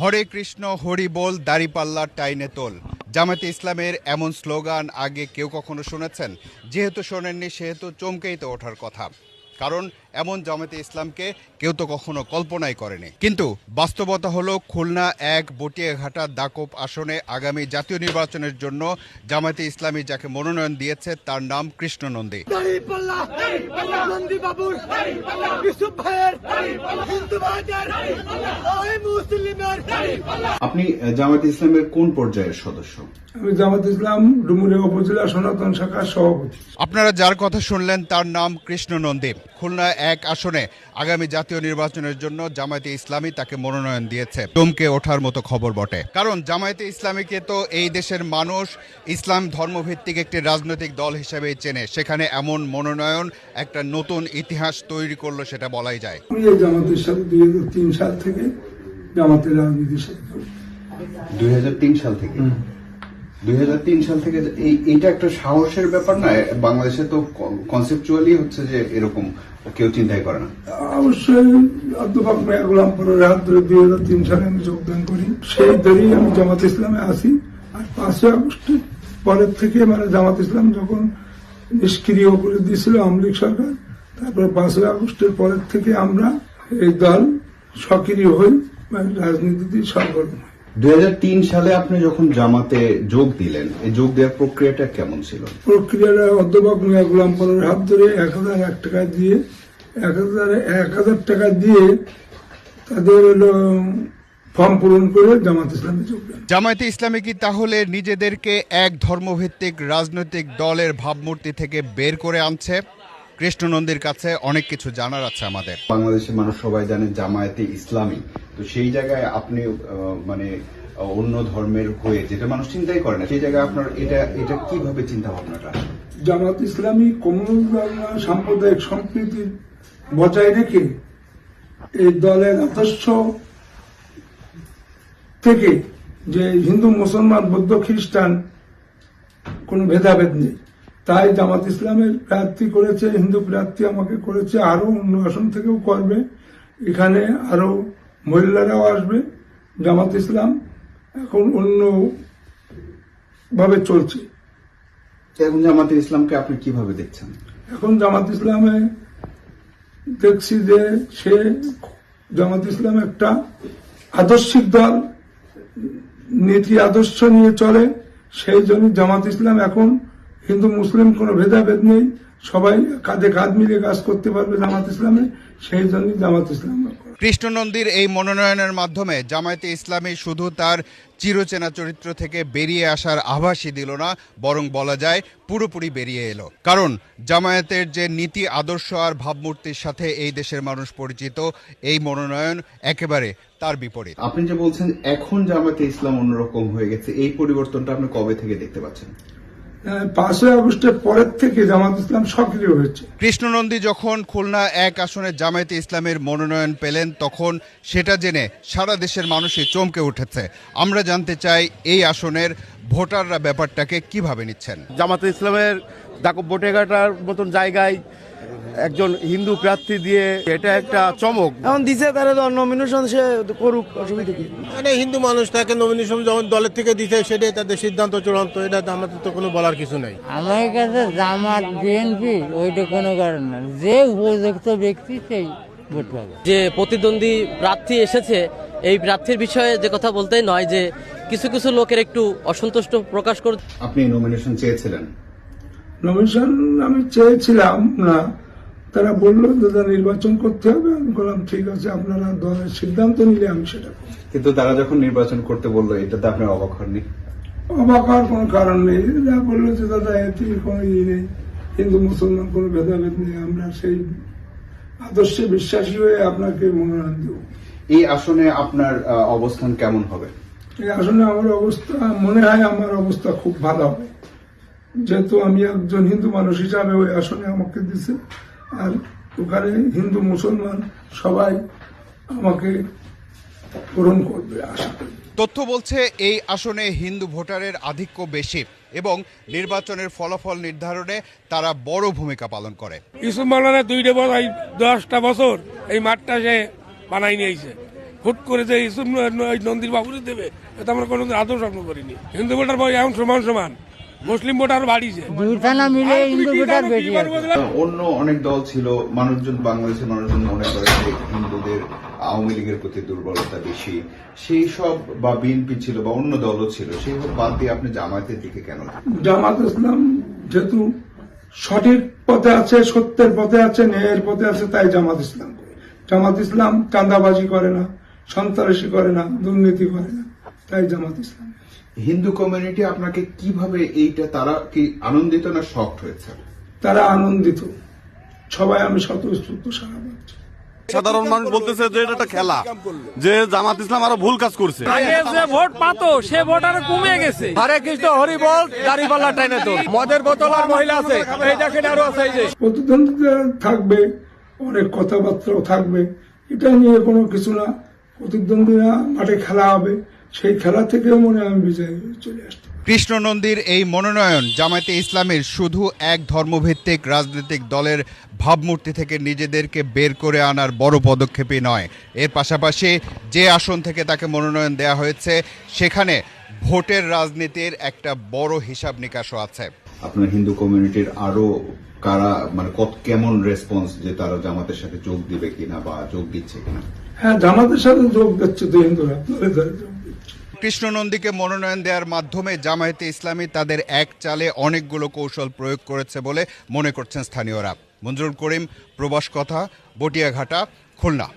হরে কৃষ্ণ, হরি বল দাড়িপাল্লা টাইনে তোল। জামাতে ইসলামের এমন স্লোগান আগে কেউ কখনো শুনেছেন? যেহেতু শোনেননি, সেহেতু চমকেই তো ওঠার কথা। কারণ এমন জামাতে ইসলামকে কেউ তো কখনো কল্পনাই করেনি। কিন্তু বাস্তবতা হলো খুলনা এক বটিয়াঘাটা দাকোপ আসনে আগামী জাতীয় নির্বাচনের জন্য জামাতে ইসলামী যাকে মনোনয়ন দিয়েছে তার নাম কৃষ্ণ নন্দী মুসলিমের আপনি আহ, জামায়াত ইসলামের কোন পর্যায়ের সদস্য? আমি জামাত ইসলাম ডুমুরিয়া উপজেলা সনাতন শাখার সভাপতি। আপনারা যার কথা শুনলেন তার নাম কৃষ্ণ নন্দী খুলনা এক আসনে আগামী জাতীয় নির্বাচনের জন্য জামায়াতে ইসলামী তাকে মনোনয়ন দিয়েছে। চমকে ওঠার মতো খবর বটে। কারণ জামায়াতে ইসলামীকে তো এই দেশের মানুষ ইসলাম ধর্মভিত্তিক একটি রাজনৈতিক দল হিসেবে চেনে। সেখানে এমন মনোনয়ন একটা নতুন ইতিহাস তৈরি করল সেটা বলাই যায়। আমি এই জামাতের সাথে দুই হাজার তিন সাল থেকে জামাতের রাজনীতির সাথে দুই সাল থেকে। দুই হাজার তিন সাল থেকে এই এইটা একটা সাহসের ব্যাপার না বাংলাদেশে তো কনসেপচুয়ালি হচ্ছে যে এরকম কেউ চিন্তাই করে না। অবশ্যই মেয়া গোলাম পরের হাত ধরে দুই হাজার তিন সালে আমি যোগদান করি। সেই ধরেই আমি জামাত ইসলামে আসি। আর পাঁচই আগস্টের পরের থেকে মানে জামাত ইসলাম যখন নিষ্ক্রিয় করে দিয়েছিল আমলিক সরকার তারপরে পাঁচই আগস্টের পরের থেকে আমরা এই দল সক্রিয় হই। রাজনীতিতে সরগরম। হই দুই সালে আপনি যখন জামাতে যোগ দিলেন এই যোগ দেওয়ার প্রক্রিয়াটা কেমন ছিল? প্রক্রিয়াটা অধ্যাপক মিয়া গোলাম পরের হাত ধরে এক হাজার এক টাকা দিয়ে এক হাজার এক হাজার টাকা দিয়ে তাদের হলো ফর্ম পূরণ করে জামাত ইসলামে যোগদান জামায়াতে ইসলামী কি তাহলে নিজেদেরকে এক ধর্মভিত্তিক রাজনৈতিক দলের ভাবমূর্তি থেকে বের করে আনছে? কৃষ্ণনন্দীর কাছে অনেক কিছু জানার আছে আমাদের। বাংলাদেশের মানুষ সবাই জানে জামায়াতে ইসলামী। তো সেই জায়গায় আপনি আহ, মানে অন্য ধর্মের হয়ে যেটা মানুষ চিন্তাই করে না সেই জায়গায় আপনার এটা এটা কীভাবে চিন্তা ভাবনাটা? জামাত ইসলামী কমিউনিস্ট সাম্প্রদায়িক সম্প্রীতি বজায় রেখে এই দলের আদর্শ থেকে যে হিন্দু মুসলমান বৌদ্ধ খ্রিস্টান কোনো ভেদাভেদ নেই। তাই জামাত ইসলামের প্রার্থী করেছে হিন্দু প্রার্থী আমাকে করেছে আরও অন্য আসন থেকেও করবে। এখানে আরও মহিলারাও আসবে। জামাত ইসলাম এখন অন্য ভাবে চলছে এখন জামাতে ইসলামকে আপনি কীভাবে দেখছেন? এখন জামাত ইসলামে দেখছি যে সে জামাত ইসলাম একটা আদর্শিক দল নীতি আদর্শ নিয়ে চলে। সেই জন্য জামাত ইসলাম এখন হিন্দু মুসলিম কোনো ভেদাভেদ নেই। সবাই কাঁধে কাঁধ মিলিয়ে কাজ করতে পারবে জামাত ইসলামে। সেই জন্য জামাত ইসলাম কৃষ্ণনন্দীর এই মনোনয়নের মাধ্যমে জামায়াতে ইসলামী শুধু তার চিরচেনা চরিত্র থেকে বেরিয়ে আসার আভাসই দিল না বরং বলা যায় পুরোপুরি বেরিয়ে এলো। কারণ জামায়াতের যে নীতি আদর্শ আর ভাবমূর্তির সাথে এই দেশের মানুষ পরিচিত এই মনোনয়ন একেবারে তার বিপরীত। আপনি যে বলছেন এখন জামাতে ইসলাম অন্যরকম হয়ে গেছে এই পরিবর্তনটা আপনি কবে থেকে দেখতে পাচ্ছেন? পাঁচই আগস্টের পরের থেকে জামাত ইসলাম সক্রিয় হয়েছে। কৃষ্ণনন্দী যখন খুলনা এক আসনে জামায়াতে ইসলামের মনোনয়ন পেলেন তখন সেটা জেনে সারা দেশের মানুষই চমকে উঠেছে। আমরা জানতে চাই এই আসনের ভোটাররা ব্যাপারটাকে কীভাবে নিচ্ছেন? জামাতে ইসলামের দাকব বটেঘাটার মতন জায়গায় একজন হিন্দু প্রার্থী দিয়ে এটা একটা চমক। এখন দিছে তারা তো নমিনেশন সে করুক অসুবিধা কি? মানে হিন্দু মানুষ তাকে নমিনেশন যখন দলের থেকে দিতে সেটাই তাদের সিদ্ধান্ত চূড়ান্ত এটা আমাদের তো কোনো বলার কিছু নাই। আমার কাছে জামাত বিএনপি ওইটা কোনো কারণ না। যে উপযুক্ত ব্যক্তি সেই ভোট পাবে। যে প্রতিদ্বন্দ্বী প্রার্থী এসেছে এই প্রার্থীর বিষয়ে যে কথা বলতেই নয় যে কিছু কিছু লোকের একটু অসন্তুষ্ট প্রকাশ করে আপনি নমিনেশন চেয়েছিলেন। নমিনেশন আমি চেয়েছিলাম না। তারা বলল দাদা নির্বাচন করতে হবে। আমি বললাম ঠিক আছে আপনারা দলের সিদ্ধান্ত নিলে আমি সেটা কিন্তু তারা যখন নির্বাচন করতে বলল এটাতে আপনি অবাক হননি? অবাক হওয়ার কোনো কারণ নেই। যা বলল যে দাদা এতে কোনো ই নেই। হিন্দু মুসলমান কোনো ভেদাভেদ নেই। আমরা সেই আদর্শে বিশ্বাসী হয়ে আপনাকে মনোনয়ন দেব। এই আসনে আপনার অবস্থান কেমন হবে? এই আসনে আমার অবস্থা মনে হয় আমার অবস্থা খুব ভালো হবে। যেহেতু আমি একজন হিন্দু মানুষ হিসাবে ওই আসনে আমাকে দিছে আর ওখানে হিন্দু মুসলমান সবাই আমাকে পূরণ করবে আশা করি। তথ্য বলছে এই আসনে হিন্দু ভোটারের আধিক্য বেশি এবং নির্বাচনের ফলাফল নির্ধারণে তারা বড় ভূমিকা পালন করে। ইসুফ মাওলানা দুইটা বছর দশটা বছর এই মাঠটা সে বানাই নিয়েছে। হুট করে যে ইসুফ ওই নন্দীর বাবুরে দেবে এটা আমরা কোনো আদৌ স্বপ্ন করিনি। হিন্দু ভোটার বই এখন সমান সমান। মুসলিম ভোটার বাড়িছে দুই থানা মিলে হিন্দু ভোটার বেশি অন্য অনেক দল ছিল মানুষজন বাংলাদেশের মানুষজন মনে করে যে হিন্দুদের আওয়ামী লীগের প্রতি দুর্বলতা বেশি। সেই সব বা বিএনপি ছিল বা অন্য দলও ছিল সেই সব বাদ দিয়ে আপনি জামায়াতের দিকে কেন জামাত ইসলাম যেহেতু সঠিক পথে আছে সত্যের পথে আছে ন্যায়ের পথে আছে তাই জামাত ইসলাম জামাত ইসলাম চাঁদাবাজি করে না সন্ত্রাসী করে না দুর্নীতি করে না তাই জামাত ইসলাম। হিন্দু কমিউনিটি আপনাকে কীভাবে এইটা তারা কি আনন্দিত না শক্ট হয়েছে? তারা আনন্দিত। সবাই আমি স্বতঃস্ফূর্ত সারা পাচ্ছি সাধারণ মানুষ বলতেছে যে এটা একটা খেলা যে জামাত ইসলাম আরও ভুল কাজ করছে। আগে যে ভোট পাতো সে ভোট আর কমে গেছে। হরে কৃষ্ণ হরি বল দাড়ি পাল্লা টাইনে তো মদের বোতল আর মহিলা আছে এই দেখেন আরও আছে এই যে। প্রতিদ্বন্দ্বিতা থাকবে অনেক কথাবার্তাও থাকবে। এটা নিয়ে কোনো কিছু না। প্রতিদ্বন্দ্বীরা মাঠে খেলা হবে। সেই খেলা থেকেও মনে হয় আমি বিজয়ী চলে আসতে পারি। কৃষ্ণ নন্দীর এই মনোনয়ন জামায়াতে ইসলামের শুধু এক ধর্মভিত্তিক রাজনৈতিক দলের ভাবমূর্তি থেকে নিজেদেরকে বের করে আনার বড় পদক্ষেপই নয়। এর পাশাপাশি যে আসন থেকে তাকে মনোনয়ন দেওয়া হয়েছে সেখানে ভোটের রাজনীতির একটা বড় হিসাব নিকাশও আছে। আপনার হিন্দু কমিউনিটির আরও কারা মানে কত কেমন রেসপন্স যে তারা জামাতের সাথে যোগ দিবে কিনা বা যোগ দিচ্ছে কিনা? হ্যাঁ জামাতের সাথে যোগ দিচ্ছে তো হিন্দুরা। দলে দলে যোগ দিচ্ছে কৃষ্ণ নন্দীকে মনোনয়ন দেওয়ার মাধ্যমে জামায়াতে ইসলামী তাদের এক চালে অনেকগুলো কৌশল প্রয়োগ করেছে বলে মনে করছেন স্থানীয়রা। মঞ্জুরুল করিম, প্রবাস কথা, বটিয়াঘাটা, খুলনা।